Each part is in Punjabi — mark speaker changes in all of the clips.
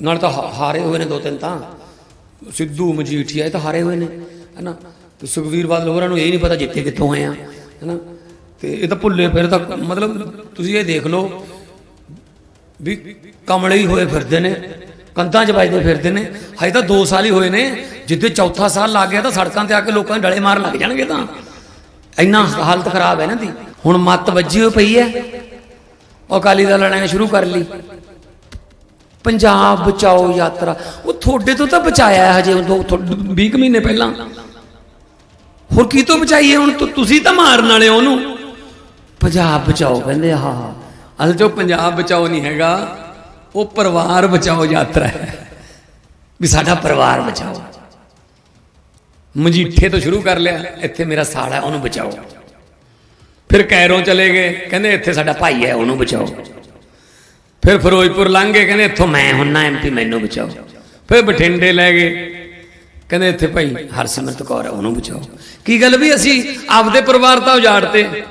Speaker 1: ਨਾਲ ਤਾਂ ਹਾਰੇ ਹੋਏ ਨੇ ਦੋ ਤਿੰਨ ਤਾਂ। ਸਿੱਧੂ, ਮਜੀਠੀਆ, ਇਹ ਤਾਂ ਹਾਰੇ ਹੋਏ ਨੇ, ਹੈਨਾ? ਤੇ ਸੁਖਵੀਰ ਬਾਦਲ ਹੋਰਾਂ ਨੂੰ ਇਹ ਨਹੀਂ ਪਤਾ ਜਿੱਤੇ ਕਿੱਥੋਂ ਆਏ ਆ, ਹੈਨਾ? ਤੇ ਇਹ ਤਾਂ ਭੁੱਲੇ ਫਿਰ ਤਾਂ ਮਤਲਬ ਤੁਸੀਂ ਇਹ ਦੇਖ ਲਓ ਵੀ ਕਮਲੇ ਹੀ ਹੋਏ ਫਿਰਦੇ ਨੇ, ਕੰਧਾਂ 'ਚ ਵੱਜਦੇ ਫਿਰਦੇ ਨੇ। ਹਜੇ ਤਾਂ 2 ਸਾਲ ਹੀ ਹੋਏ ਨੇ ਜਿੱਦੇ ਚੌਥਾ ਸਾਲ ਲੱਗ ਗਿਆ ਤਾਂ ਸੜਕਾਂ ਤੇ ਆ ਕੇ ਲੋਕਾਂ ਦੇ ਡਲੇ ਮਾਰ ਲੱਗ ਜਾਣਗੇ ਤਾਂ। ਇੰਨਾ ਹਾਲਤ ਖਰਾਬ ਹੈ ਨਾ ਦੀ ਹੁਣ ਮੱਤ ਵੱਜੀ ਹੋਈ ਪਈ ਹੈ। ਉਹ ਅਕਾਲੀ ਦਲ ਲੜਾਈ ਸ਼ੁਰੂ ਕਰ ਲਈ। ਪੰਜਾਬ ਬਚਾਓ ਯਾਤਰਾ। ਉਹ ਤੁਹਾਡੇ ਤੋਂ ਤਾਂ ਬਚਾਇਆ ਹਜੇ ਦੋ 20 ਕੁ ਮਹੀਨੇ ਪਹਿਲਾਂ। ਹੋਰ ਕੀ ਤੋਂ ਬਚਾਈਏ ਹੁਣ? ਤੁਸੀਂ ਤਾਂ ਮਾਰਨ ਵਾਲੇ ਹੋ ਉਹਨੂੰ। ਪੰਜਾਬ ਬਚਾਓ, ਕਹਿੰਦੇ ਹਾਂ ਅਸਲ 'ਚ ਉਹ ਪੰਜਾਬ ਬਚਾਓ ਨਹੀਂ ਹੈਗਾ, ਉਹ ਪਰਿਵਾਰ ਬਚਾਓ ਯਾਤਰਾ ਹੈ। ਵੀ ਸਾਡਾ ਪਰਿਵਾਰ ਬਚਾਓ। ਮਜੀਠੇ ਤੋਂ ਸ਼ੁਰੂ ਕਰ ਲਿਆ, ਇੱਥੇ ਮੇਰਾ ਸਾਲਾ ਹੈ, ਉਹਨੂੰ ਬਚਾਓ। ਫਿਰ ਕੈਰੋਂ ਚਲੇ ਗਏ, ਕਹਿੰਦੇ ਇੱਥੇ ਸਾਡਾ ਭਾਈ ਹੈ, ਉਹਨੂੰ ਬਚਾਓ। ਫਿਰ ਫਿਰੋਜ਼ਪੁਰ ਲੰਘ ਗਏ, ਕਹਿੰਦੇ ਇੱਥੋਂ ਮੈਂ ਹੁੰਨਾ ਐਮਪੀ ਮੈਨੂੰ ਬਚਾਓ। ਫਿਰ ਬਠਿੰਡੇ ਲੈ ਗਏ। ਕਹਿੰਦੇ ਇੱਥੇ ਭਾਈ ਹਰਸਿਮਰਤ ਕੌਰ ਉਹਨੂੰ ਬਚਾਓ। ਕੀ ਗੱਲ ਵੀ ਅਸੀਂ ਆਪਦੇ ਪਰਿਵਾਰ ਤਾਂ ਉਜਾੜਤੇ।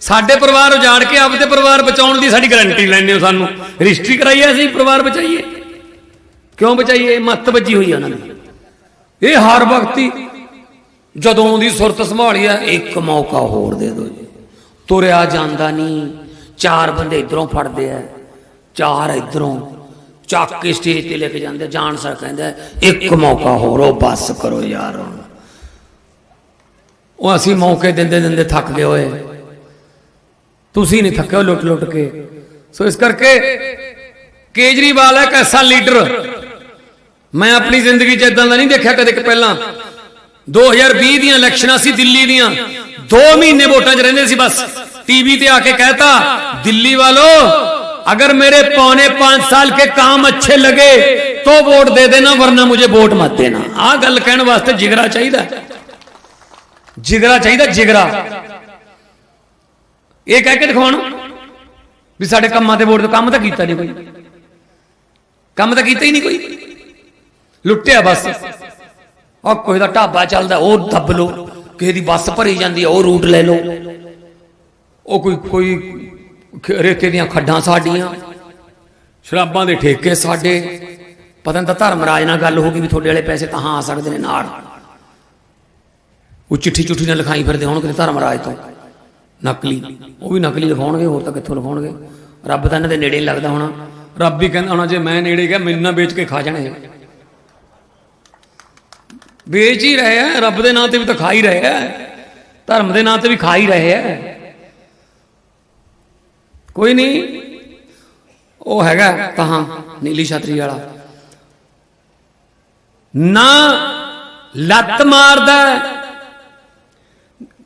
Speaker 1: ਸਾਡੇ ਪਰਿਵਾਰ ਉਜਾੜ ਕੇ ਆਪਦੇ ਪਰਿਵਾਰ ਬਚਾਉਣ ਦੀ ਸਾਡੀ ਗਾਰੰਟੀ ਲੈਣੇ ਹੋ ਸਾਨੂੰ। ਰਜਿਸਟਰੀ ਕਰਾਈਏ ਅਸੀਂ, ਪਰਿਵਾਰ ਬਚਾਈਏ। ਕਿਉਂ ਬਚਾਈਏ? ਮੱਤ ਵੱਜੀ ਹੋਈ ਹੈ ਉਹਨਾਂ ਦੀ। ਇਹ ਹਰ ਵਕਤੀ ਜਦੋਂ ਦੀ ਸੁਰਤ ਸੰਭਾਲੀ ਹੈ ਇੱਕ ਮੌਕਾ ਹੋਰ ਦੇ ਦਿਓ ਜੀ। ਤੁਰਿਆ ਜਾਂਦਾ ਨਹੀਂ, ਚਾਰ ਬੰਦੇ ਇਧਰੋਂ ਫੜਦੇ ਆ। ਚਾਰ ਇਧਰੋਂ ਚੱਕ ਕੇ ਸਟੇਜ ਤੇ ਲੈ ਕੇ ਜਾਂਦੇ, ਜਾਣ ਸਰ ਕਹਿੰਦਾ, ਇੱਕ ਮੌਕਾ ਹੋਰ, ਉਹ ਬੱਸ ਕਰੋ ਯਾਰ ਉਹ ਅਸੀਂ ਮੌਕੇ ਦਿੰਦੇ ਦਿੰਦੇ ਥੱਕ ਗਏ ਹੋਏ। ਤੁਸੀਂ ਨਹੀਂ ਥੱਕੇ ਲੁੱਟ ਲੁੱਟ ਕੇ। ਸੋ ਇਸ ਕਰਕੇ ਕੇਜਰੀਵਾਲ ਹੈ ਇੱਕ ਐਸਾ ਲੀਡਰ। ਮੈਂ ਆਪਣੀ ਜ਼ਿੰਦਗੀ 'ਚ ਇਦਾਂ ਦਾ ਨਹੀਂ ਦੇਖਿਆ ਕਦੇ ਕਿ ਪਹਿਲਾਂ। 2020 ਦੀਆਂ ਇਲੈਕਸ਼ਨਾਂ ਸੀ ਦਿੱਲੀ ਦੀਆਂ। 2 ਮਹੀਨੇ ਵੋਟਾਂ 'ਚ ਰਹਿੰਦੇ ਸੀ ਬਸ। ਟੀਵੀ ਤੇ ਆ ਕੇ ਕਹਿਤਾ, ਦਿੱਲੀ ਵਾਲੋ अगर मेरे पौने पांच साल के काम अच्छे लगे तो वोट दे देना वरना मुझे वोट मत देना आ गल कहने वास्ते जिगरा चाहिए जिगरा चाहिए जिगरा ਇਹ ਕਹਿ ਕੇ ਦਿਖਾਉਣ ਵੀ ਸਾਡੇ ਕੰਮਾਂ ਤੇ ਵੋਟ ਤੋਂ ਕੰਮ ਤਾਂ ਕੀਤਾ ਨਹੀਂ ਕੋਈ ਕੰਮ ਤਾਂ ਕੀਤਾ ਹੀ ਨਹੀਂ ਕੋਈ ਲੁੱਟਿਆ ਬਸ ਉਹ ਕੋਈ ਦਾ ਢਾਬਾ ਚੱਲਦਾ ਉਹ ਦੱਬ ਲੋ ਕਿਸੇ ਦੀ ਬੱਸ ਭਰੀ ਜਾਂਦੀ ਹੈ ਉਹ ਰੂਟ ਲੈ ਲਓ ਉਹ ਕੋਈ ਕੋਈ ਖ- ਰੇਤੇ ਦੀਆਂ ਖੱਡਾਂ ਸਾਡੀਆਂ? ਸ਼ਰਾਬਾਂ ਦੇ ਠੇਕੇ ਸਾਡੇ। ਪਤਾ ਨਹੀਂ ਤਾਂ ਧਰਮਰਾਜ ਨਾਲ ਗੱਲ ਹੋ ਗਈ ਵੀ ਤੁਹਾਡੇ ਵਾਲੇ ਪੈਸੇ ਤਾਂ ਆ ਸਕਦੇ ਨੇ ਨਾਲ। ਉਹ ਚਿੱਠੀ ਚੁੱਠੀ ਨਾਲ ਲਿਖਾਈ ਫਿਰਦੇ ਹੋਣ ਕਿਤੇ ਧਰਮਰਾਜ ਤੋਂ। ਨਕਲੀ। ਉਹ ਵੀ ਨਕਲੀ ਲਿਖਾਉਣਗੇ, ਹੋਰ ਤਾਂ ਕਿੱਥੋਂ ਲਿਖਾਉਣਗੇ? ਰੱਬ ਤਾਂ ਇਹਨਾਂ ਦੇ ਨੇੜੇ ਹੀ ਲੱਗਦਾ ਹੋਣਾ। ਰੱਬ ਹੀ ਕਹਿੰਦਾ ਹੋਣਾ, ਜੇ ਮੈਂ ਨੇੜੇ ਗਿਆ, ਮੈਨੂੰ ਨਾ ਵੇਚ ਕੇ ਖਾ ਜਾਣੇ। ਵੇਚ ਹੀ ਰਹੇ ਆ, ਰੱਬ ਦੇ ਨਾਂ ਤੇ ਵੀ ਤਾਂ ਖਾ ਹੀ ਰਹੇ ਆ। ਧਰਮ ਦੇ ਨਾਂ ਤੇ ਵੀ ਖਾ ਹੀ ਰਹੇ ਆ। ਕੋਈ ਨਹੀਂ। ਉਹ ਹੈਗਾ ਤਾਂ ਨੀਲੀ ਛਤਰੀ ਵਾਲਾ। ਨਾ ਲੱਤ ਮਾਰਦਾ ਹੈ,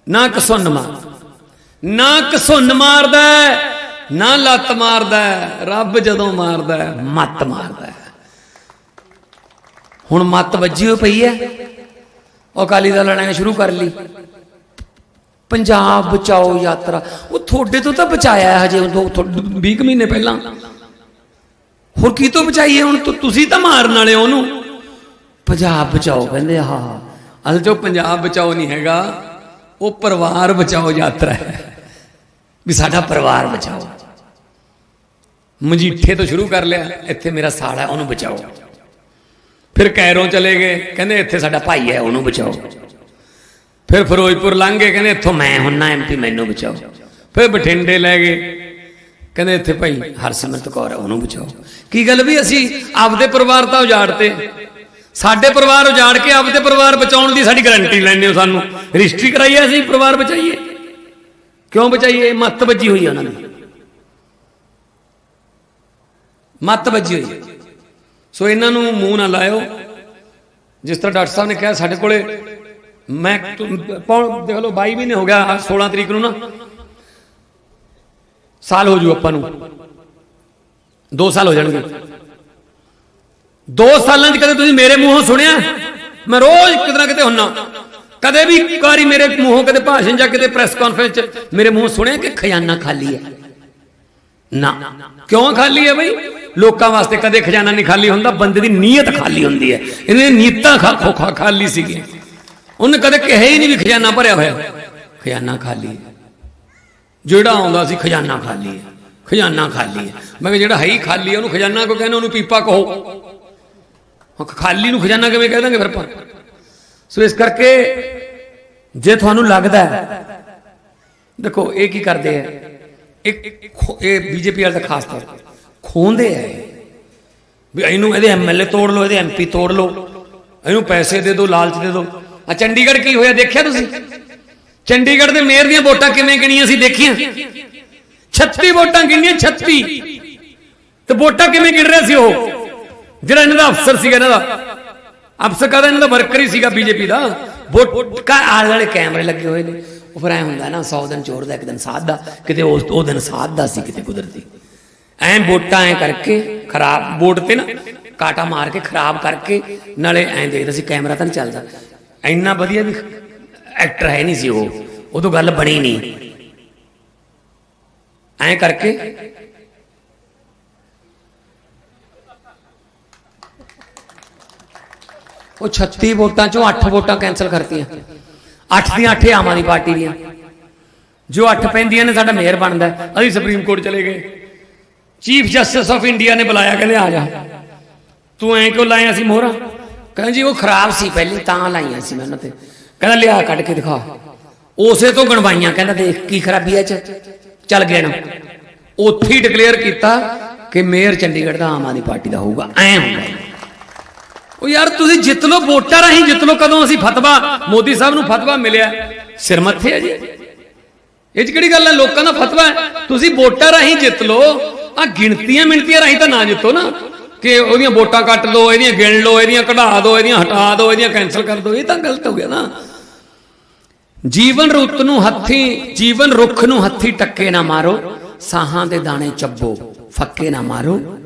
Speaker 1: ਨਾ ਕਸੁੰਨ ਮਾਰਦਾ ਨਾ ਕਸੁੰਨ ਮਾਰਦਾ ਨਾ ਲੱਤ ਮਾਰਦਾ ਰੱਬ ਜਦੋਂ ਮਾਰਦਾ ਮੱਤ ਮਾਰਦਾ। ਹੁਣ ਮੱਤ ਵੱਜੀ ਹੋਈ ਪਈ ਹੈ। ਉਹ ਅਕਾਲੀ ਦਲ ਲੜਾਈ ਸ਼ੁਰੂ ਕਰ ਲਈ। ਪੰਜਾਬ ਬਚਾਓ ਯਾਤਰਾ। ਉਹ ਤੁਹਾਡੇ ਤੋਂ ਤਾਂ ਬਚਾਇਆ ਹਜੇ ਦੋ 20 ਕੁ ਮਹੀਨੇ ਪਹਿਲਾਂ। ਹੋਰ ਕੀ ਤੋਂ ਬਚਾਈਏ ਹੁਣ? ਤੁਸੀਂ ਤਾਂ ਮਾਰਨ ਵਾਲੇ ਹੋ ਉਹਨੂੰ। ਪੰਜਾਬ ਬਚਾਓ ਕਹਿੰਦੇ ਹਾਂ ਹਾਂ ਅਸਲ 'ਚ ਉਹ ਪੰਜਾਬ ਬਚਾਓ ਨਹੀਂ ਹੈਗਾ, ਉਹ ਪਰਿਵਾਰ ਬਚਾਓ ਯਾਤਰਾ ਹੈ। ਵੀ ਸਾਡਾ ਪਰਿਵਾਰ ਬਚਾਓ। ਮਜੀਠੇ ਤੋਂ ਸ਼ੁਰੂ ਕਰ ਲਿਆ, ਇੱਥੇ ਮੇਰਾ ਸਾਲਾ ਹੈ, ਉਹਨੂੰ ਬਚਾਓ। ਫਿਰ ਕੈਰੋਂ ਚਲੇ ਗਏ, ਕਹਿੰਦੇ ਇੱਥੇ ਸਾਡਾ ਭਾਈ ਹੈ, ਉਹਨੂੰ ਬਚਾਓ। ਫਿਰ ਫਿਰੋਜ਼ਪੁਰ ਲੰਘ ਗਏ, ਕਹਿੰਦੇ ਇੱਥੋਂ ਮੈਂ ਹੁੰਨਾ ਐਮਪੀ ਮੈਨੂੰ ਬਚਾਓ। ਫਿਰ ਬਠਿੰਡੇ ਲੈ ਗਏ। ਕਹਿੰਦੇ ਇੱਥੇ ਭਾਈ ਹਰਸਿਮਰਤ ਕੌਰ ਉਹਨੂੰ ਬਚਾਓ। ਕੀ ਗੱਲ ਵੀ ਅਸੀਂ ਆਪਦੇ ਪਰਿਵਾਰ ਤਾਂ ਉਜਾੜਤੇ। ਸਾਡੇ ਪਰਿਵਾਰ ਉਜਾੜ ਕੇ ਆਪਦੇ ਪਰਿਵਾਰ ਬਚਾਉਣ ਦੀ ਸਾਡੀ ਗਾਰੰਟੀ ਲੈਣੇ ਹੋ ਸਾਨੂੰ। ਰਜਿਸਟਰੀ ਕਰਾਈਏ ਅਸੀਂ, ਪਰਿਵਾਰ ਬਚਾਈਏ। ਕਿਉਂ ਬਚਾਈਏ? ਮੱਤ ਵੱਜੀ ਹੋਈ ਉਹਨਾਂ ਦੀ। ਮੱਤ ਵੱਜੀ ਹੋਈ। ਸੋ ਇਹਨਾਂ ਨੂੰ ਮੂੰਹ ਨਾ ਲਾਇਓ। ਜਿਸ ਤਰ੍ਹਾਂ ਡਾਕਟਰ ਸਾਹਿਬ ਨੇ ਕਿਹਾ, ਸਾਡੇ ਕੋਲੇ ਮੈਂ ਦੇਖ ਲਓ 22 ਮਹੀਨੇ ਹੋ ਗਿਆ, ਆਹ 16 ਤਰੀਕ ਨੂੰ ਨਾ। ਸਾਲ ਹੋ ਜੂ ਆਪਾਂ ਨੂੰ। 2 ਸਾਲ ਹੋ ਜਾਣਗੇ। 2 ਸਾਲਾਂ 'ਚ ਕਦੇ ਤੁਸੀਂ ਮੇਰੇ ਮੂੰਹੋਂ ਸੁਣਿਆ? ਮੈਂ ਰੋਜ਼ ਕਿਤੇ ਨਾ ਕਿਤੇ ਹੁੰਨਾ। ਕਦੇ ਵੀ ਇੱਕ ਵਾਰੀ ਮੇਰੇ ਮੂੰਹੋਂ ਕਦੇ ਭਾਸ਼ਣ ਜਾਂ ਕਿਤੇ ਪ੍ਰੈਸ ਕਾਨਫਰੰਸ 'ਚ ਮੇਰੇ ਮੂੰਹੋਂ ਸੁਣਿਆ ਕਿ ਖਜ਼ਾਨਾ ਖਾਲੀ ਹੈ? ਨਾ। ਕਿਉਂ ਖਾਲੀ ਹੈ ਬਈ? ਲੋਕਾਂ ਵਾਸਤੇ ਕਦੇ ਖਜ਼ਾਨਾ ਨਹੀਂ ਖਾਲੀ ਹੁੰਦਾ, ਬੰਦੇ ਦੀ ਨੀਅਤ ਖਾਲੀ ਹੁੰਦੀ ਹੈ। ਇਹਨੇ ਨੀਤਾਂ ਖਾ ਖੋਖਾ ਖਾਲੀ ਸੀਗੀਆਂ। ਉਹਨੇ ਕਦੇ ਕਿਹਾ ਹੀ ਨਹੀਂ ਵੀ ਖਜ਼ਾਨਾ ਭਰਿਆ ਹੋਇਆ। ਖਜ਼ਾਨਾ ਖਾਲੀ ਹੈ। ਜਿਹੜਾ ਆਉਂਦਾ ਸੀ ਖਜ਼ਾਨਾ ਖਾਲੀ ਹੈ। ਖਜ਼ਾਨਾ ਖਾਲੀ ਹੈ। ਮੈਂ ਕਿਹਾ ਜਿਹੜਾ ਹੈ ਹੀ ਖਾਲੀ ਹੈ, ਉਹਨੂੰ ਖਜ਼ਾਨਾ ਕੋ ਕਹਿੰਦੇ ਉਹਨੂੰ ਪੀਪਾ ਕਹੋ। ਹੁਣ ਖਾਲੀ ਨੂੰ ਖਜ਼ਾਨਾ ਕਿਵੇਂ ਕਹਿ ਦਾਂਗੇ ਫਿਰ ਆਪਾਂ? ਸੋ ਇਸ ਕਰਕੇ ਜੇ ਤੁਹਾਨੂੰ ਲੱਗਦਾ ਦੇਖੋ ਇਹ ਕੀ ਕਰਦੇ ਆ ਇੱਕ ਖੋ- ਇਹ ਬੀਜੇਪੀ ਵਾਲੇ ਦਾ ਖਾਸ ਤੌਰ ਤੇ ਖੋਂਦੇ ਆ ਵੀ ਇਹਨੂੰ ਇਹਦੇ ਐਮਐਲਏ ਤੋੜ ਲਓ, ਇਹਦੇ ਐਮਪੀ ਤੋੜ ਲਓ। ਇਹਨੂੰ ਪੈਸੇ ਦੇ ਦਿਓ, ਲਾਲਚ ਦੇ ਦਿਓ। ਆ ਚੰਡੀਗੜ੍ਹ ਕੀ ਹੋਇਆ ਦੇਖਿਆ ਤੁਸੀਂ? ਚੰਡੀਗੜ੍ਹ ਦੇ ਮੇਅਰ ਦੀਆਂ ਵੋਟਾਂ ਕਿਵੇਂ ਗਿਣੀਆਂ ਸੀ ਦੇਖੀਆਂ? 36 ਵੋਟਾਂ ਗਿਣੀਆਂ 36 ਤੇ ਵੋਟਾਂ ਕਿਵੇਂ ਗਿਣ ਰਿਹਾ ਸੀ ਉਹ? ਜਿਹੜਾ ਇਹਨਾਂ ਦਾ ਅਫਸਰ ਸੀਗਾ ਇਹਨਾਂ ਦਾ। ਅਫਸਰ ਕਹਿੰਦਾ? ਇਹਨਾਂ ਦਾ ਵਰਕਰ ਹੀ ਸੀਗਾ ਬੀਜੇਪੀ ਦਾ। ਵੋਟ ਕਾ ਆਲੇ ਵਾਲੇ ਕੈਮਰੇ ਲੱਗੇ ਹੋਏ ਨੇ। ਉਹ ਫਿਰ ਐ ਹੁੰਦਾ ਨਾ 100 ਦਿਨ ਚੋਰ ਦਾ, ਇੱਕ ਦਿਨ ਸਾਧ ਦਾ। ਕਿਤੇ ਉਸ ਉਹ ਦਿਨ ਸਾਧ ਦਾ ਸੀ, ਕਿਤੇ ਕੁਦਰਤੀ। ਐਂ ਵੋਟਾਂ ਐ ਕਰਕੇ ਖਰਾਬ ਵੋਟ ਤੇ ਨਾ ਕਾਟਾ ਮਾਰ ਕੇ ਖਰਾਬ ਕਰਕੇ ਨਾਲੇ ਐਂ ਦੇਖਦਾ ਸੀ, ਕੈਮਰਾ ਤਾਂ ਨਹੀਂ ਚੱਲਦਾ। ਇੰਨਾ ਵਧੀਆ ਵੀ ਐਕਟਰ ਹੈ ਨਹੀਂ ਸੀ ਉਹ। ਉਦੋਂ ਗੱਲ ਬਣੀ ਨਹੀਂ। ਐਂ ਕਰਕੇ ਉਹ 36 ਵੋਟਾਂ ਚੋਂ 8 ਵੋਟਾਂ ਕੈਨਸਲ ਕਰਤੀਆਂ। 8 ਦੀਆਂ 8 ਆਮ ਆਦਮੀ ਪਾਰਟੀ ਦੀਆਂ। ਜੋ 8 ਪੈਂਦੀਆਂ ਨੇ ਸਾਡਾ ਮੇਅਰ ਬਣਦਾ। ਅਸੀਂ ਸੁਪਰੀਮ ਕੋਰਟ ਚਲੇ ਗਏ। ਚੀਫ ਜਸਟਿਸ ਆਫ ਇੰਡੀਆ ਨੇ ਬੁਲਾਇਆ, ਕਹਿੰਦੇ ਆ ਜਾ। ਤੂੰ ਐਂ ਕਿਉਂ ਲਾਇਆ ਸੀ ਮੋਹਰਾ? ਕਹਿੰਦਾ ਜੀ ਉਹ ਖਰਾਬ ਸੀ ਪਹਿਲੀ, ਤਾਂ ਲਾਈਆਂ ਸੀ ਮੈਂ ਉਹਨਾਂ ਤੇ। ਕਹਿੰਦਾ ਲਿਆ ਕੱਢ ਕੇ ਦਿਖਾ। ਉਸੇ ਤੋਂ ਗਣਵਾਈਆਂ, ਕਹਿੰਦਾ ਦੇਖ ਕੀ ਖਰਾਬੀ ਐ ਚ। ਚੱਲ ਗਿਆ ਨਾ। ਉੱਥੇ ਹੀ ਡਿਕਲੇਅਰ ਕੀਤਾ ਕਿ ਮੇਅਰ ਚੰਡੀਗੜ੍ਹ ਦਾ ਆਮ ਆਦਮੀ ਪਾਰਟੀ ਦਾ ਹੋਊਗਾ। ਐਂ ਹੁੰਦਾ ਉਹ ਯਾਰ ਤੁਸੀਂ ਜਿੱਤ ਲੋ ਵੋਟਾਂ ਰਾਹੀਂ ਜਿੱਤ ਲੋ ਕਦੋਂ ਅਸੀਂ ਫਤਵਾ, ਮੋਦੀ ਸਾਹਿਬ ਨੂੰ ਫਤਵਾ ਮਿਲਿਆ। ਸਿਰ ਮੱਥੇ ਹੈ ਜੀ। ਇਹ 'ਚ ਕਿਹੜੀ ਗੱਲ ਹੈ? ਲੋਕਾਂ ਦਾ ਫਤਵਾ ਹੈ। ਤੁਸੀਂ ਵੋਟਾਂ ਰਾਹੀਂ ਜਿੱਤ ਲੋ ਆ ਗਿਣਤੀਆਂ ਮਿਣਤੀਆਂ ਰਾਹੀਂ ਤਾਂ ਨਾ ਜਿੱਤੋ ਨਾ। ਕਿ ਉਹਦੀਆਂ ਵੋਟਾਂ ਕੱਟ ਲਓ ਇਹਦੀਆਂ ਗਿਣ ਲਓ, ਇਹਦੀਆਂ ਕਢਾ ਦਿਓ ਇਹਦੀਆਂ ਹਟਾ ਦਿਓ ਇਹਦੀਆਂ ਕੈਨਸਲ ਕਰ ਦਿਓ ਇਹ ਤਾਂ ਗਲਤ ਹੋ ਗਿਆ ਨਾ। ਜੀਵਨ ਰੁੱਤ ਨੂੰ ਹੱਥੀ, ਜੀਵਨ ਰੁੱਖ ਨੂੰ ਹੱਥੀ ਟੱਕੇ ਨਾ ਮਾਰੋ, ਸਾਹਾਂ ਦੇ ਦਾਣੇ ਚੱਬੋ, ਫੱਕੇ ਨਾ ਮਾਰੋ।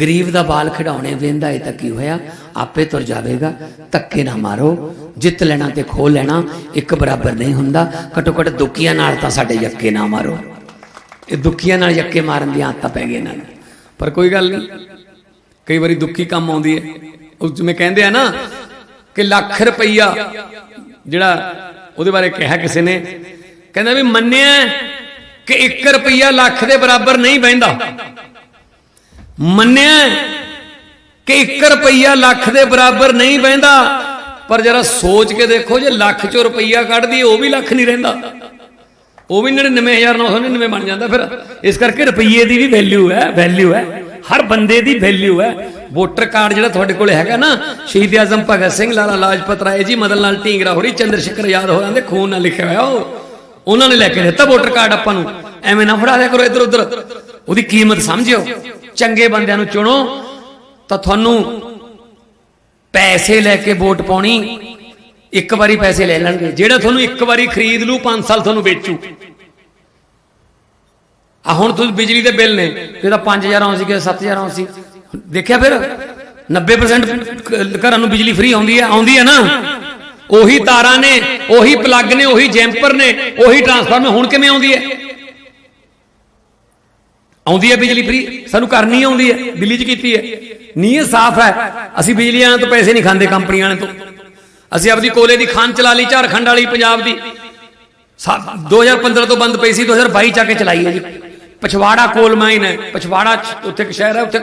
Speaker 1: ਗਰੀਬ ਦਾ ਬਾਲ ਖਿਡਾਉਣੇ ਵੇਂਦਾ, ਇਹ ਤਾਂ ਕੀ ਹੋਇਆ? ਆਪੇ ਤੁਰ ਜਾਵੇਗਾ, ਧੱਕੇ ਨਾ ਮਾਰੋ, ਜਿੱਤ ਲੈਣਾ ਤੇ ਖੋ ਲੈਣਾ, ਇੱਕ ਬਰਾਬਰ ਨਹੀਂ ਹੁੰਦਾ। ਘਟੋ ਘਟ ਦੁੱਕੀਆਂ ਨਾਲ ਤਾਂ ਸਾਡੇ ਯੱਕੇ ਨਾ ਮਾਰੋ। ਇਹ ਦੁੱਕੀਆਂ ਨਾਲ ਯੱਕੇ ਮਾਰਨ ਦੀ ਆਦਤਾਂ ਪੈ ਗਈ ਇਹਨਾਂ ਨੂੰ। ਪਰ ਕੋਈ ਗੱਲ ਨਹੀਂ। ਕਈ ਵਾਰੀ ਦੁੱਖੀ ਕੰਮ ਆਉਂਦੀ ਹੈ। ਉਹ ਜਿਵੇਂ ਕਹਿੰਦੇ ਆ ਨਾ ਕਿ ਲੱਖ ਰੁਪਈਆ ਜਿਹੜਾ ਉਹਦੇ ਬਾਰੇ ਕਿਹਾ ਕਿਸੇ ਨੇ, ਕਹਿੰਦਾ ਵੀ ਮੰਨਿਆ ਕਿ 1 ਰੁਪਈਆ ਲੱਖ ਦੇ ਬਰਾਬਰ ਨਹੀਂ ਬਹਿੰਦਾ। ਮੰਨਿਆ ਕਿ 1 ਰੁਪਈਆ ਲੱਖ ਦੇ ਬਰਾਬਰ ਨਹੀਂ ਬਹਿੰਦਾ, ਪਰ ਜਰਾ ਸੋਚ ਕੇ ਦੇਖੋ ਜੇ ਲੱਖ ਚੋਂ ਰੁਪਈਆ ਕੱਢਦੀ, ਉਹ ਵੀ ਲੱਖ ਨਹੀਂ ਰਹਿੰਦਾ। ਉਹ ਵੀ 99999 ਬਣ ਜਾਂਦਾ ਫਿਰ। ਇਸ ਕਰਕੇ ਰੁਪਈਏ ਦੀ ਵੀ ਵੈਲਿਊ ਹੈ ਵੈਲਿਊ ਹੈ। ਹਰ ਬੰਦੇ ਦੀ ਵੈਲਿਊ ਹੈ। ਵੋਟਰ ਕਾਰਡ ਜਿਹੜਾ ਤੁਹਾਡੇ ਕੋਲੇ ਹੈਗਾ ਨਾ, ਸ਼ਹੀਦ ਆਜ਼ਮ ਭਗਤ ਸਿੰਘ, ਲਾਲਾ ਲਾਜਪਤ ਰਾਏ ਜੀ, ਮਦਨ ਲਾਲ ਢੀਂਗਰਾ ਹੋਰੀ ਚੰਦਰ ਸ਼ੇਖਰ ਆਜ਼ਾਦ ਹੋਰਾਂ ਦੇ ਖੂਨ ਨਾਲ ਲਿਖਿਆ ਹੋਇਆ ਉਹ। ਉਹਨਾਂ ਨੇ ਲੈ ਕੇ ਦਿੱਤਾ ਵੋਟਰ ਕਾਰਡ ਆਪਾਂ ਨੂੰ। ਐਵੇਂ ਨਾ ਫੜਾ ਦਿਆ ਕਰੋ ਇੱਧਰ ਉੱਧਰ। ਉਹਦੀ ਕੀਮਤ ਸਮਝਿਓ। ਚੰਗੇ ਬੰਦਿਆਂ ਨੂੰ ਚੁਣੋ। ਤਾਂ ਤੁਹਾਨੂੰ ਪੈਸੇ ਲੈ ਕੇ ਵੋਟ ਪਾਉਣੀ, ਇੱਕ ਵਾਰੀ ਪੈਸੇ ਲੈ ਲੈਣਗੇ। ਜਿਹੜਾ ਤੁਹਾਨੂੰ ਇੱਕ ਵਾਰੀ ਖਰੀਦ ਲੂ 5 ਸਾਲ ਤੁਹਾਨੂੰ ਵੇਚੂ। ਆ ਹੁਣ ਤੁਸੀਂ ਬਿਜਲੀ ਦੇ ਬਿੱਲ ਨੇ ਇਹਦਾ 5000 ਆਉਂ ਸੀ ਕਿ 7000 ਆਉਂ ਸੀ। ਦੇਖਿਆ ਫਿਰ? 90% ਘਰਾਂ ਨੂੰ ਬਿਜਲੀ ਫ੍ਰੀ ਆਉਂਦੀ ਹੈ ਆਉਂਦੀ ਹੈ ਨਾ? ਉਹੀ ਤਾਰਾਂ ਨੇ, ਉਹੀ ਪਲੱਗ ਨੇ, ਉਹੀ ਜੈਂਪਰ ਨੇ, ਉਹੀ ਟਰਾਂਸਫਾਰਮਰ ਹੁਣ ਕਿਵੇਂ ਆਉਂਦੀ ਹੈ? ਆਉਂਦੀ ਹੈ ਬਿਜਲੀ ਫ੍ਰੀ ਸਾਨੂੰ ਕਰਨੀ ਆਉਂਦੀ ਹੈ, ਦਿੱਲੀ 'ਚ ਕੀਤੀ ਹੈ। ਨੀਅਤ ਸਾਫ਼ ਹੈ, ਅਸੀਂ ਬਿਜਲੀ ਵਾਲਿਆਂ ਤੋਂ ਪੈਸੇ ਨਹੀਂ ਖਾਂਦੇ, ਕੰਪਨੀਆਂ ਵਾਲਿਆਂ ਤੋਂ। ਅਸੀਂ ਆਪਦੀ ਕੋਲੇ ਦੀ ਖਾਨ ਚਲਾ ਲਈ, ਝਾਰਖੰਡ ਵਾਲੀ, ਪੰਜਾਬ ਦੀ। 2015 ਤੋਂ ਬੰਦ ਪਈ ਸੀ 2022 ਚ ਆ ਕੇ ਚਲਾਈ ਹੈ ਜੀ। ਪਛਵਾੜਾ ਕੋਲ ਮਾਈਨ ਹੈ ਪਛਵਾੜਾ ਉੱਥੇ ਇੱਕ ਸ਼ਹਿਰ ਹੈ, ਉੱਥੇ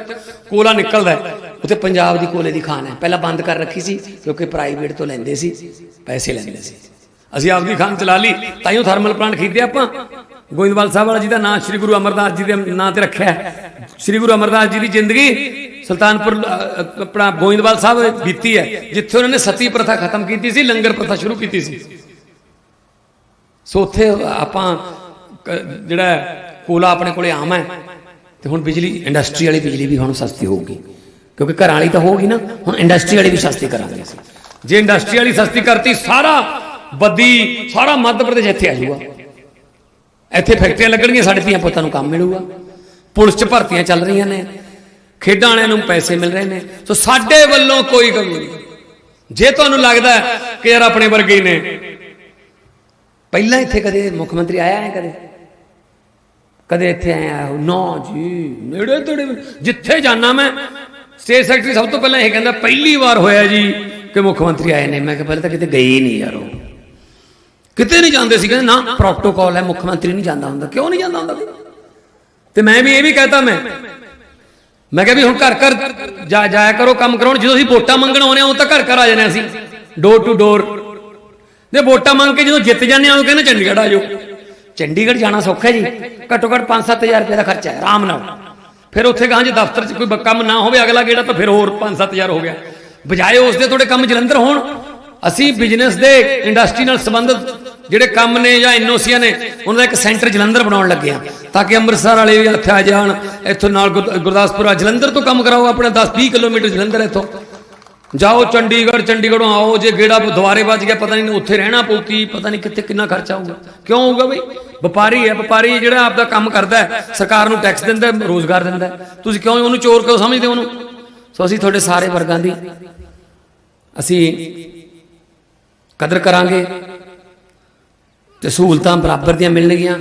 Speaker 1: ਕੋਲਾ ਨਿਕਲਦਾ ਹੈ। ਉੱਥੇ ਪੰਜਾਬ ਦੀ ਕੋਲੇ ਦੀ ਖਾਨ ਹੈ। ਪਹਿਲਾਂ ਬੰਦ ਕਰ ਰੱਖੀ ਸੀ ਕਿਉਂਕਿ ਪ੍ਰਾਈਵੇਟ ਤੋਂ ਲੈਂਦੇ ਸੀ, ਪੈਸੇ ਲੈਂਦੇ ਸੀ। ਅਸੀਂ ਆਪਦੀ ਖਾਨ ਚਲਾ ਲਈ ਤਾਂ ਤਾਈਓ ਥਰਮਲ ਪਲਾਂਟ ਖਰੀਦਿਆ ਆਪਾਂ। ਗੋਇੰਦਵਾਲ ਸਾਹਿਬ ਵਾਲਾ ਜੀ ਦਾ ਨਾਮ ਸ੍ਰੀ ਗੁਰੂ ਅਮਰਦਾਸ ਜੀ ਦੇ ਨਾਂ ਤੇ ਰੱਖਿਆ ਸ੍ਰੀ ਗੁਰੂ ਅਮਰਦਾਸ ਜੀ ਦੀ ਜ਼ਿੰਦਗੀ ਸੁਲਤਾਨਪੁਰ ਆਪਣਾ ਗੋਇੰਦਵਾਲ ਸਾਹਿਬ ਬੀਤੀ ਹੈ, ਜਿੱਥੇ ਉਹਨਾਂ ਨੇ ਸਤੀ ਪ੍ਰਥਾ ਖਤਮ ਕੀਤੀ ਸੀ, ਲੰਗਰ ਪ੍ਰਥਾ ਸ਼ੁਰੂ ਕੀਤੀ ਸੀ। ਸੋ ਉੱਥੇ ਆਪਾਂ ਜਿਹੜਾ ਕੋਲਾ ਆਪਣੇ ਕੋਲੇ ਆਮ ਹੈ। ਤੇ ਹੁਣ ਬਿਜਲੀ, ਇੰਡਸਟਰੀ ਵਾਲੀ ਬਿਜਲੀ ਵੀ ਹੁਣ ਸਸਤੀ ਹੋਊਗੀ। ਕਿਉਂਕਿ ਘਰਾਂ ਵਾਲੀ ਤਾਂ ਹੋਊਗੀ ਨਾ, ਹੁਣ ਇੰਡਸਟਰੀ ਵਾਲੀ ਵੀ ਸਸਤੀ ਕਰਾਂਗੇ ਜੇ ਇੰਡਸਟਰੀ ਵਾਲੀ ਸਸਤੀ ਕਰਤੀ, ਸਾਰਾ ਬੱਦੀ, ਸਾਰਾ ਮੱਧ ਪ੍ਰਦੇਸ਼ ਇੱਥੇ ਆ ਜਾਊਗਾ। ਇੱਥੇ ਫੈਕਟਰੀਆਂ ਲੱਗਣਗੀਆਂ, ਸਾਡੇ ਧੀਆਂ ਪੁੱਤਾਂ ਨੂੰ ਕੰਮ ਮਿਲੂਗਾ। ਪੁਲਿਸ 'ਚ ਭਰਤੀਆਂ ਚੱਲ ਰਹੀਆਂ ਨੇ। ਖੇਡਾਂ ਵਾਲਿਆਂ ਨੂੰ ਪੈਸੇ ਮਿਲ ਰਹੇ ਨੇ। ਸੋ ਸਾਡੇ ਵੱਲੋਂ ਕੋਈ ਕਮੀ ਨਹੀਂ। ਜੇ ਤੁਹਾਨੂੰ ਲੱਗਦਾ ਕਿ ਯਾਰ ਆਪਣੇ ਵਰਗੇ ਨੇ ਪਹਿਲਾਂ ਇੱਥੇ ਕਦੇ ਮੁੱਖ ਮੰਤਰੀ ਆਇਆ ਹੈ ਕਦੇ? ਕਦੇ ਇੱਥੇ ਆਇਆ? ਨਾ ਜੀ, ਨੇੜੇ ਤੇੜੇ ਜਿੱਥੇ ਜਾਣਾ ਮੈਂ ਸਟੇਟ ਸੈਕਟਰੀ ਸਭ ਤੋਂ ਪਹਿਲਾਂ ਇਹ ਕਹਿੰਦਾ, ਪਹਿਲੀ ਵਾਰ ਹੋਇਆ ਜੀ ਕਿ ਮੁੱਖ ਮੰਤਰੀ ਆਏ ਨੇ। ਮੈਂ ਕਿਹਾ, ਪਹਿਲਾਂ ਤਾਂ ਕਿਤੇ ਗਏ ਹੀ ਨਹੀਂ ਯਾਰ ਉਹ। ਕਿਤੇ ਨਹੀਂ ਜਾਂਦੇ ਸੀ। ਕਹਿੰਦੇ, ਨਾ ਪ੍ਰੋਟੋਕਾਲ ਹੈ, ਮੁੱਖ ਮੰਤਰੀ ਨਹੀਂ ਜਾਂਦਾ ਹੁੰਦਾ। ਕਿਉਂ ਨਹੀਂ ਜਾਂਦਾ ਹੁੰਦਾ ਤੇ ਮੈਂ ਵੀ ਇਹ ਵੀ ਕਹਤਾ ਮੈਂ। ਮੈਂ ਕਿਹਾ ਵੀ ਹੁਣ ਘਰ ਘਰ ਜਾ ਜਾਇਆ ਕਰੋ, ਕੰਮ ਕਰਾਉਣ। ਜਦੋਂ ਅਸੀਂ ਵੋਟਾਂ ਮੰਗਣ ਆਉਂਦੇ ਆ ਉਹ ਤਾਂ ਘਰ ਘਰ ਆ ਜਾਂਦੇ ਹਾਂ ਅਸੀਂ। ਡੋਰ ਟੂ ਡੋਰ ਦੇ ਵੋਟਾਂ ਮੰਗ ਕੇ ਜਦੋਂ ਜਿੱਤ ਜਾਂਦੇ ਆ ਉਹ ਕਹਿੰਦੇ ਚੰਡੀਗੜ੍ਹ ਆ ਜਾਓ। ਚੰਡੀਗੜ੍ਹ ਜਾਣਾ ਸੌਖਾ ਹੈ ਜੀ। ਘੱਟੋ ਘੱਟ 5-7000 ਰੁਪਏ ਦਾ ਖਰਚਾ ਹੈ, ਆਰਾਮ ਨਾਲ। ਫਿਰ ਉੱਥੇ ਗਾਂ ਜੇ ਦਫ਼ਤਰ 'ਚ ਕੋਈ ਕੰਮ ਨਾ ਹੋਵੇ, ਅਗਲਾ ਗੇੜਾ ਤਾਂ ਫਿਰ ਹੋਰ 5-7000 ਹੋ ਗਿਆ। ਬਜਾਏ ਉਸ ਦੇ ਤੁਹਾਡੇ ਕੰਮ ਜਲੰਧਰ ਹੋਣ। ਅਸੀਂ ਬਿਜ਼ਨਸ ਦੇ ਇੰਡਸਟਰੀ ਨਾਲ ਸੰਬੰਧਿਤ ਜਿਹੜੇ ਕੰਮ ਨੇ ਜਾਂ ਐਨਓਸੀਆਂ ਨੇ, ਉਹਨਾਂ ਦਾ ਇੱਕ ਸੈਂਟਰ ਜਲੰਧਰ ਬਣਾਉਣ ਲੱਗੇ ਆ ਤਾਂ ਕਿ ਅੰਮ੍ਰਿਤਸਰ ਵਾਲੇ ਵੀ ਇੱਥੇ ਆ ਜਾਣ, ਇੱਥੋਂ ਨਾਲ ਗੁਰ- ਗੁਰਦਾਸਪੁਰ ਆ, ਜਲੰਧਰ ਤੋਂ ਕੰਮ ਕਰਾਓ, ਆਪਣਾ 10-20 ਕਿਲੋਮੀਟਰ ਜਲੰਧਰ ਇੱਥੋਂ। ਜਾਓ ਚੰਡੀਗੜ੍ਹ, ਚੰਡੀਗੜ੍ਹੋਂ ਆਓ, ਜੇ ਗੇੜਾ ਦੁਆਰੇ ਵੱਜ ਗਿਆ, ਪਤਾ ਨਹੀਂ ਉੱਥੇ ਰਹਿਣਾ ਪਊ ਪਤਾ ਨਹੀਂ ਕਿੱਥੇ ਕਿੰਨਾ ਖਰਚਾ ਹੋਊਗਾ ਕਿਉਂ ਹੋਊਗਾ ਬਈ? ਵਪਾਰੀ ਹੈ, ਵਪਾਰੀ ਜਿਹੜਾ ਆਪਦਾ ਕੰਮ ਕਰਦਾ ਸਰਕਾਰ ਨੂੰ ਟੈਕਸ ਦਿੰਦਾ ਹੈ, ਰੋਜ਼ਗਾਰ ਦਿੰਦਾ ਤੁਸੀਂ ਕਿਉਂ ਉਹਨੂੰ ਚੋਰ ਕਿਉਂ ਸਮਝਦੇ ਹੋ ਉਹਨੂੰ? ਸੋ ਅਸੀਂ ਤੁਹਾਡੇ ਸਾਰੇ ਵਰਗਾਂ ਦੀ ਅਸੀਂ ਕਦਰ ਕਰਾਂਗੇ ਤੇ ਸਹੂਲਤਾਂ ਬਰਾਬਰ ਦੀਆਂ ਮਿਲਣਗੀਆਂ।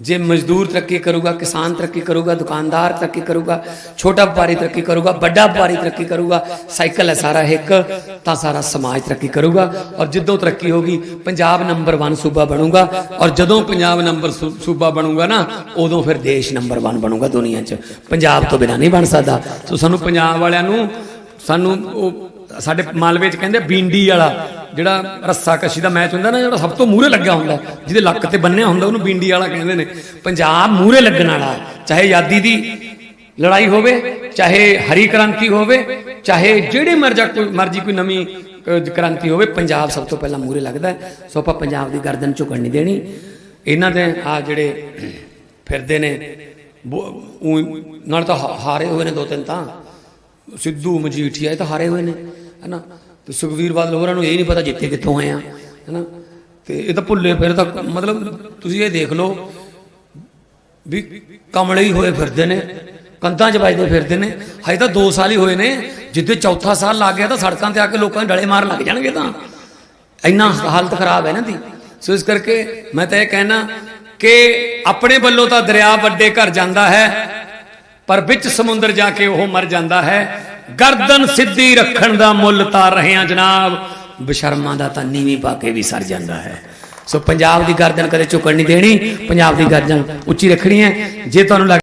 Speaker 1: ਜੇ ਮਜ਼ਦੂਰ ਤਰੱਕੀ ਕਰੂਗਾ, ਕਿਸਾਨ ਤਰੱਕੀ ਕਰੂਗਾ, ਦੁਕਾਨਦਾਰ ਤਰੱਕੀ ਕਰੂਗਾ, ਛੋਟਾ ਵਪਾਰੀ ਤਰੱਕੀ ਕਰੂਗਾ, ਵੱਡਾ ਵਪਾਰੀ ਤਰੱਕੀ ਕਰੂਗਾ, ਸਾਈਕਲ ਹੈ ਸਾਰਾ ਇੱਕ, ਤਾਂ ਸਾਰਾ ਸਮਾਜ ਤਰੱਕੀ ਕਰੂਗਾ। ਔਰ ਜਿੱਦੋਂ ਤਰੱਕੀ ਹੋਗੀ ਪੰਜਾਬ ਨੰਬਰ 1 ਸੂਬਾ ਬਣੂਗਾ। ਔਰ ਜਦੋਂ ਪੰਜਾਬ ਨੰਬਰ ਸੂ- ਸੂਬਾ ਬਣੂਗਾ ਨਾ, ਉਦੋਂ ਫਿਰ ਦੇਸ਼ ਨੰਬਰ 1 ਬਣੂਗਾ ਦੁਨੀਆ 'ਚ। ਪੰਜਾਬ ਤੋਂ ਬਿਨਾ ਨਹੀਂ ਬਣ ਸਕਦਾ। ਸੋ ਸਾਨੂੰ ਪੰਜਾਬ ਵਾਲਿਆਂ ਨੂੰ, ਸਾਨੂੰ ਉਹ, ਸਾਡੇ ਮਾਲਵੇ 'ਚ ਕਹਿੰਦੇ ਬੀਂਡੀ ਵਾਲਾ। ਜਿਹੜਾ ਰੱਸਾ ਕਸ਼ੀ ਦਾ ਮੈਚ ਹੁੰਦਾ ਨਾ, ਜਿਹੜਾ ਸਭ ਤੋਂ ਮੂਹਰੇ ਲੱਗਾ ਹੁੰਦਾ, ਜਿਹਦੇ ਲੱਕ ਤੇ ਬੰਨਿਆ ਹੁੰਦਾ, ਉਹਨੂੰ ਬਿੰਡੀ ਵਾਲਾ ਕਹਿੰਦੇ ਨੇ। ਪੰਜਾਬ ਮੂਹਰੇ ਲੱਗਣ ਵਾਲਾ, ਚਾਹੇ ਆਜ਼ਾਦੀ ਦੀ ਲੜਾਈ ਹੋਵੇ, ਚਾਹੇ ਹਰੀ ਕ੍ਰਾਂਤੀ ਹੋਵੇ, ਚਾਹੇ ਜਿਹੜੇ ਮਰਜ਼ਾ ਕੋਈ, ਮਰਜ਼ੀ ਕੋਈ ਨਵੀਂ ਕ੍ਰਾਂਤੀ ਹੋਵੇ, ਪੰਜਾਬ ਸਭ ਤੋਂ ਪਹਿਲਾਂ ਮੂਹਰੇ ਲੱਗਦਾ। ਸੋ ਆਪਾਂ ਪੰਜਾਬ ਦੀ ਗਰਦਨ ਝੁਕਣ ਨਹੀਂ ਦੇਣੀ। ਇਹਨਾਂ ਦੇ ਆ ਜਿਹੜੇ ਫਿਰਦੇ ਨੇ ਨਾਲ ਤਾਂ ਹਾਰੇ ਹੋਏ ਨੇ ਦੋ ਤਿੰਨ ਤਾਂ। ਸਿੱਧੂ, ਮਜੀਠੀਆ, ਇਹ ਤਾਂ ਹਾਰੇ ਹੋਏ ਨੇ, ਹੈਨਾ? ਤੇ ਸੁਖਵੀਰ ਬਾਦਲ ਹੋਰਾਂ ਨੂੰ ਇਹ ਨਹੀਂ ਪਤਾ ਜਿੱਥੇ ਕਿੱਥੋਂ ਆਏ ਆ, ਹੈਨਾ? ਤੇ ਇਹ ਤਾਂ ਭੁੱਲੇ ਫਿਰ ਤਾਂ ਮਤਲਬ ਤੁਸੀਂ ਇਹ ਦੇਖ ਲਓ ਵੀ ਕਮਲੇ ਹੀ ਹੋਏ ਫਿਰਦੇ ਨੇ, ਕੰਧਾਂ 'ਚ ਵੱਜਦੇ ਫਿਰਦੇ ਨੇ, ਹਜੇ ਤਾਂ 2 ਸਾਲ ਹੀ ਹੋਏ ਨੇ, ਜਿੱਦੇ ਚੌਥਾ ਸਾਲ ਲੱਗ ਗਿਆ ਤਾਂ ਸੜਕਾਂ ਤੇ ਆ ਕੇ ਲੋਕਾਂ ਦੇ ਡਲੇ ਮਾਰ ਲੱਗ ਜਾਣਗੇ ਤਾਂ। ਇੰਨਾ ਹਾਲਤ ਖਰਾਬ ਹੈ ਨਾ ਦੀ ਸੋ ਇਸ ਕਰਕੇ ਮੈਂ ਤਾਂ ਇਹ ਕਹਿਣਾ ਕਿ ਆਪਣੇ ਵੱਲੋਂ ਤਾਂ ਦਰਿਆ ਵੱਡੇ ਘਰ ਜਾਂਦਾ ਹੈ, ਪਰ ਵਿੱਚ ਸਮੁੰਦਰ ਜਾ ਕੇ ਉਹ ਮਰ ਜਾਂਦਾ ਹੈ। ਗਰਦਨ ਸਿੱਧੀ ਰੱਖਣ ਦਾ ਮੁੱਲ ਤਾਰ ਰਹੇ ਹਾਂ ਜਨਾਬ। ਬਸ਼ਰਮਾਂ ਦਾ ਤਾਂ ਨੀਵੀਂ ਪਾ ਕੇ ਵੀ ਸਰ ਜਾਂਦਾ ਹੈ। ਸੋ ਪੰਜਾਬ ਦੀ ਗਰਦਨ ਕਦੇ ਝੁਕਣ ਨਹੀਂ ਦੇਣੀ, ਪੰਜਾਬ ਦੀ ਗਰਦਨ ਉੱਚੀ ਰੱਖਣੀ ਹੈ। ਜੇ ਤੁਹਾਨੂੰ ਲੱਗ